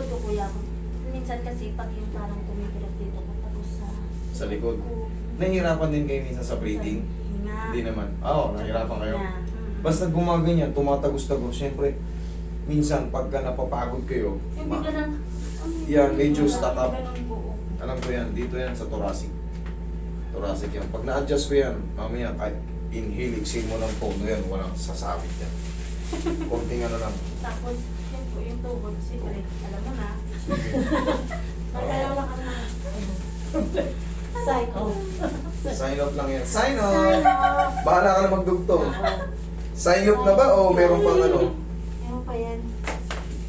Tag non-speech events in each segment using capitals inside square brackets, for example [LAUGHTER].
likod ko kuya ko. Minsan kasi pag yung parang kumikilat dito ko tapos sa... Sa likod? ko. Nahihirapan din kayo minsan sa breathing? Hindi naman. Ah, Oo, nahihirapan kayo. Hinga. Mm. Basta gumaganyan, tumatagos-tagos. Siyempre, minsan pagka napapagod kayo, ma- lang... Yan, medyo stuck up. Alam ko yan, dito yan sa thoracic. Thoracic yan. Pag na-adjust ko yan, mamaya kahit inhale, exhale mo ng tono yan, walang [LAUGHS] sasabit yan. Konting ano lang. Tapos, tuhod, siyempre, alam mo na. [LAUGHS] Magkalaw lang ka na. Sign off. Sign off lang yan. Sign off! Sign off! Bahala ka na magdugtong. Sign off na ba o meron pang ano? Meron pa yan.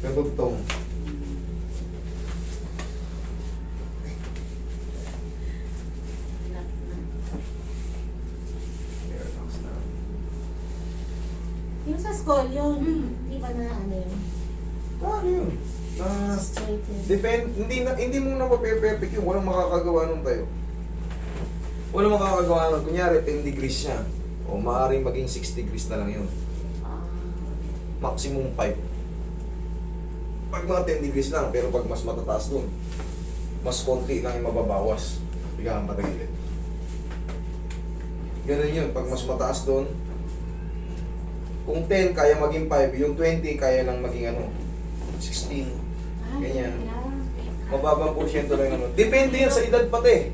Nadugtong. Relax na. Yung sa school, yun. Mm. Hindi ba na ano yun? Ano yun? Na, yun. depend, hindi na, hindi mo na mape-perfect yun. Walang makakagawa nun tayo. Walang makakagawa nun. Kunyari, 10 degrees siya. O maaaring maging 6 degrees na lang yun. Ah. Maximum 5. Pag mga 10 degrees lang, pero pag mas matataas dun, mas konti lang yung mababawas. Bigyan kang patagilid. Ganun yun. Pag mas mataas dun, kung 10 kaya maging 5, yung 20 kaya lang maging ano, 16. Ah, Ganyan. Mababang porsyento lang ano. Depende yan sa edad pati.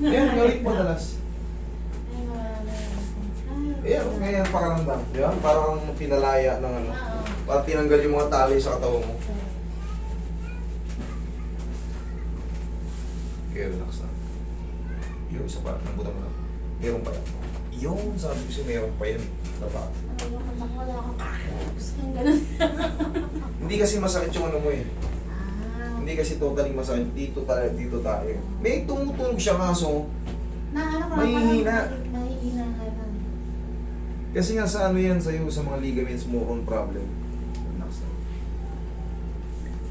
Yan, galit [LAUGHS] madalas. Yun. Ah. Ayan, ngayon pakaramdam. Di ba? Parang pinalaya ng ano. Oo. Parang tinanggal yung mga tali sa katawan mo. Okay, relax na. Yung isa pa, nabutan mo na. Meron pa yan. Yung sabi ko siya, meron pa yan. Diba? Yung anak, wala akong gusto kong ganun. Hindi kasi masakit yung ano mo eh. Ah. Hindi kasi totally masakit. Dito tayo, dito tayo. May tumutunog siya kaso. Na ano ko Mahihina. Mahihina nga lang. Kasi nga sa ano yan sa'yo, sa mga ligaments mo on problem. Relax na.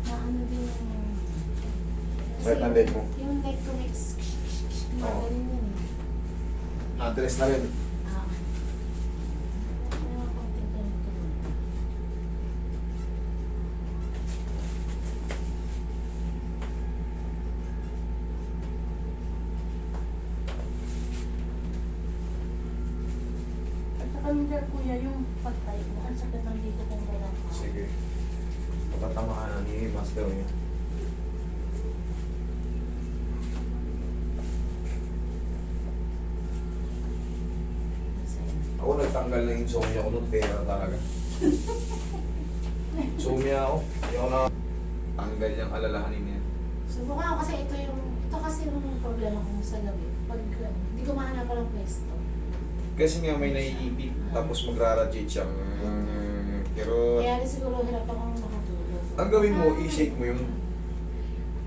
Na ano din yung... Leg mo? Yung leg ko may... Oo. Ganun yun eh. Address na rin. Ah. Meron akong tingnan ko. Kanila kuya, yung pagtayo mo, ang sakit ng dito kong balak. Sige. Patatamaan ni Master niya. Ako nagtanggal ng insomnia ko nung pera talaga. [LAUGHS] Insomnia ako. Hindi ako na tanggal yung alalahanin niya. Subukan ko kasi ito yung... Ito kasi yung problema ko sa gabi. Pag hindi ko mahanap ng pwesto. Kasi nga may naiipit tapos magra-radiate siya. Mm, Pero Kaya rin siguro hirap akong makatulog. ang gawin mo, i-shake mo yung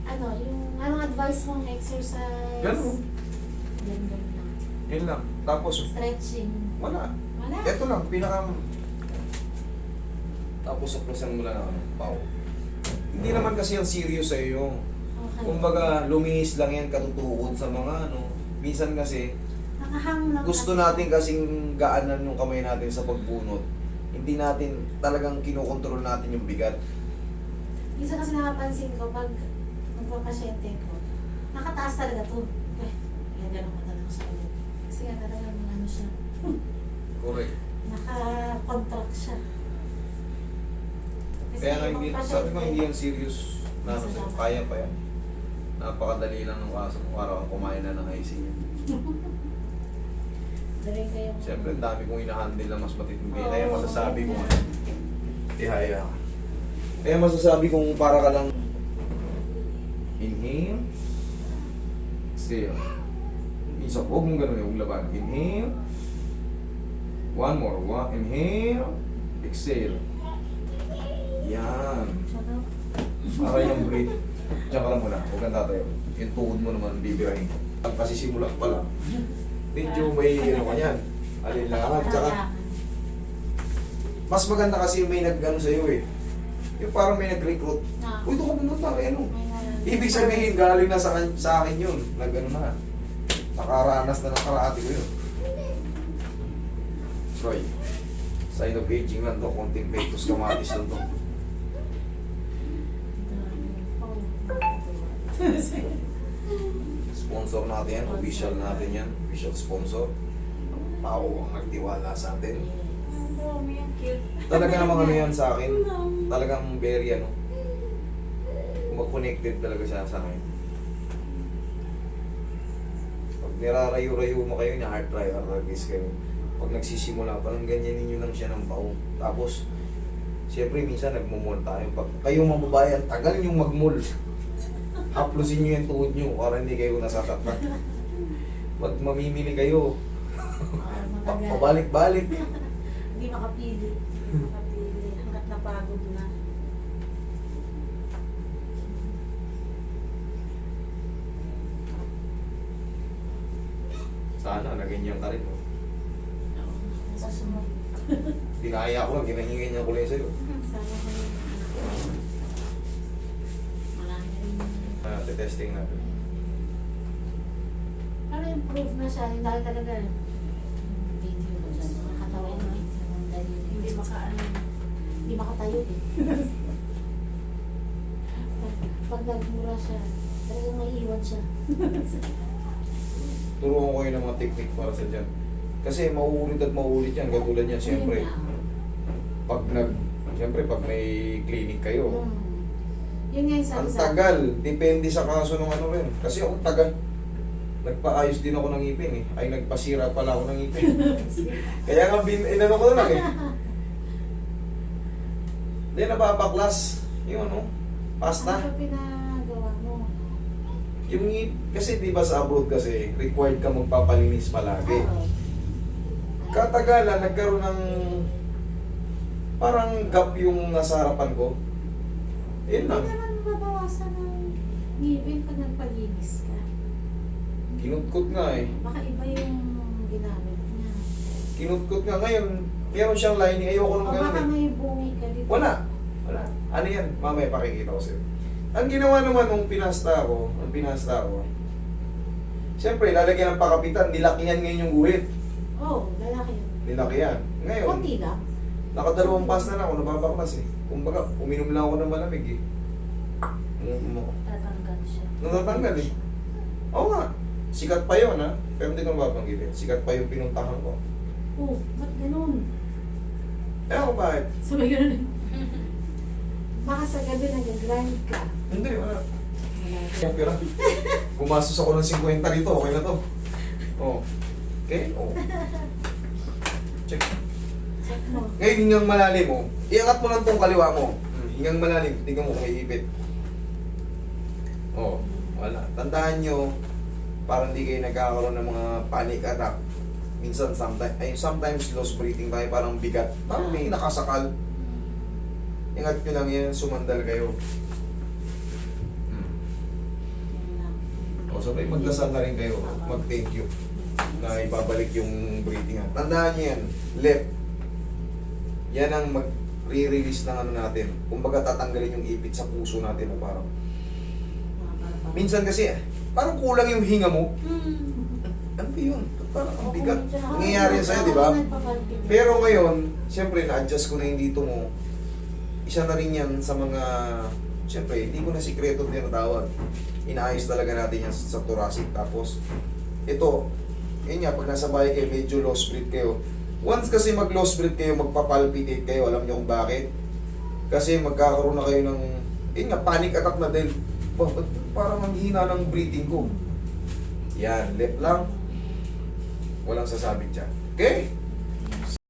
Ano, yung anong advice mong exercise? Ganun. Ganun, ganun lang. yun lang. Tapos Stretching. wala. Wala. Ito lang, pinaka... Tapos suplasan mo lang ng ano, pao. Hindi naman kasi yung serious sa iyo. Okay. Kumbaga, lumihis lang yan katutukod sa mga ano. Minsan kasi, Nakahang lang gusto natin kasing gaanan yung kamay natin sa pagbunot. Hindi natin talagang kinokontrol natin yung bigat. Minsan kasi nakapansin ko pag magpapasyente ko, nakataas talaga to. Eh, kaya ganun ko talaga sa ulo. Kasi nga talagang ano siya, Correct. naka-contract siya. Kasi Kaya nga hindi, sabi ko hindi yan serious na ano, sa'yo. kaya pa yan. Napakadali lang ng kaso kung araw kumain na ng. Dali [LAUGHS] kayo. Siyempre, ang dami kong inahandle na mas matitindi. Oo, Kaya masasabi ko, ganyan. ihaya ka. Kaya masasabi kong para ka lang inhale, exhale. Isa, huwag mong ganun, huwag laban. Inhale, one more, one, inhale, exhale. Yan. Para yung breathe. Diyan ka lang muna, huwag kang tatayo. Yung tuhod mo naman, bibirahin. Ang pasisimula pa lang. Medyo may ano ka yan. Alinlangan. Tsaka, mas maganda kasi yung may nag-ano sa'yo eh. Yung parang may nag-recruit. Na, Uy, doon ka pumunta, eh, ano? Ibig sabihin, galing na sa, sa akin yun. Nag-ano na. Nakaranas na ng karate ko yun. Troy, sign of aging lang to. Konting petos kamatis lang to. [LAUGHS] Sponsor natin yan, official natin yan, official sponsor. Pao ang nagtiwala sa atin. Ang ang. Talaga namang ano yan sa akin, talagang very ano, mag-connected talaga siya sa akin. Pag nirarayo-rayo mo kayo, na heart try arthritis kayo. Pag nagsisimula, parang ganyan ninyo lang siya ng pao. Tapos, siyempre minsan nagmumol tayo. Pag kayo mababayan, tagal yung magmul. Haplusin nyo yung tuhod nyo para hindi kayo nasasaktan. Pag mamimili kayo, Ah, [LAUGHS] pabalik-balik. Hindi makapili. Hindi makapili. Hanggat napagod na. Sana, naganyan ka rin. no? Sa sunod. Dinaya ko lang, ginahingin niya ko lang sa'yo. Sana ko. Testing natin. Pero improve na siya. Hindi dahil talaga. yung Video ko dyan. Yung video. Ang dali. Hindi makaano. Hindi makatayo eh. [LAUGHS] Pag nagmura siya, talagang may iwan siya. [LAUGHS] Turuan ko kayo ng mga technique para sa dyan. Kasi mauulit at mauulit yan. Katulad yan, siyempre. Yun. Pag nag... Siyempre, pag may clinic kayo, Hmm. Yun nga yung sabi ang sa tagal. Depende sa kaso ng ano rin. Kasi ako tagal. Nagpaayos din ako ng ngipin eh. Ay, nagpasira pala ako ng ngipin. [LAUGHS] Kaya nga, bin, inano ko na lang eh. [LAUGHS] Hindi, napapaklas. Yung ano, pasta. Ano pinagawa mo? Yung ngip, kasi di ba sa abroad kasi, required ka magpapalinis palagi. Oo. Katagalan, nagkaroon ng parang gap yung nasa harapan ko. Yun Hindi lang. naman mabawasan ng ngipin pag nagpalinis ka. Kinutkot nga eh. Baka iba yung ginamit niya. Kinutkot nga ngayon. Meron siyang lining. Ayoko O nang baka ganun eh. may bungi ka dito. Wala. Wala. Ano yan? Mamaya pakikita ko sa'yo. Ang ginawa naman nung pinasta ko, nung pinasta ko, Siyempre, lalagyan ng pakapitan, nilakihan ngayon yung guhit. Oo, oh, lalaki yun. Nilakihan. Ngayon, Konti lang. Nakadalawang pasta na ako, nababaklas eh. Kumbaga, uminom lang ako ng malamig eh. Um, Tatanggal siya. Natatanggal eh. Oo nga. Sikat pa yun ha. Pero hindi ko mababanggitin. Sikat pa yung pinuntahan ko. Oh, ba't ganun? Eh ako bakit? Sabay ganun eh. Baka sa gabi nag-grind ka. Hindi, wala. Pera. Gumastos ako ng 50 rito. Okay na to. Oh. Okay? Oh. [LAUGHS] Check. Ngayon, hingang malalim mo. Iangat mo lang tong kaliwa mo. Hingang malalim. Tingnan mo kung may ipit. Oh, wala. Tandaan nyo, para hindi kayo nagkakaroon ng mga panic attack. Minsan, sometimes, ay, sometimes lost breathing tayo, parang bigat. Parang may nakasakal. Ingat nyo lang yan, sumandal kayo. Hmm. O, sabay magdasal na rin kayo. Mag-thank you na ibabalik yung breathing. Tandaan nyo yan, left. Yan ang mag-re-release ng ano natin. Kumbaga tatanggalin yung ipit sa puso natin na parang. Minsan kasi, parang kulang yung hinga mo. Hmm. Ano ba yun? Parang ang bigat. Nangyayari yan sa'yo, di ba? Pero ngayon, siyempre na-adjust ko na yung dito mo. Isa na rin yan sa mga, siyempre, hindi ko na sikreto tinatawag. Inaayos talaga natin yan sa thoracic. Tapos, ito, yun nga, pag nasa bahay kayo, medyo lost breath kayo. Once kasi mag lost breath kayo, magpapalpitate kayo, alam niyo kung bakit? Kasi magkakaroon na kayo ng, yun nga, panic attack na ba't parang ang hina ng breathing ko. Yan, left lang. Walang sasabit dyan. Okay?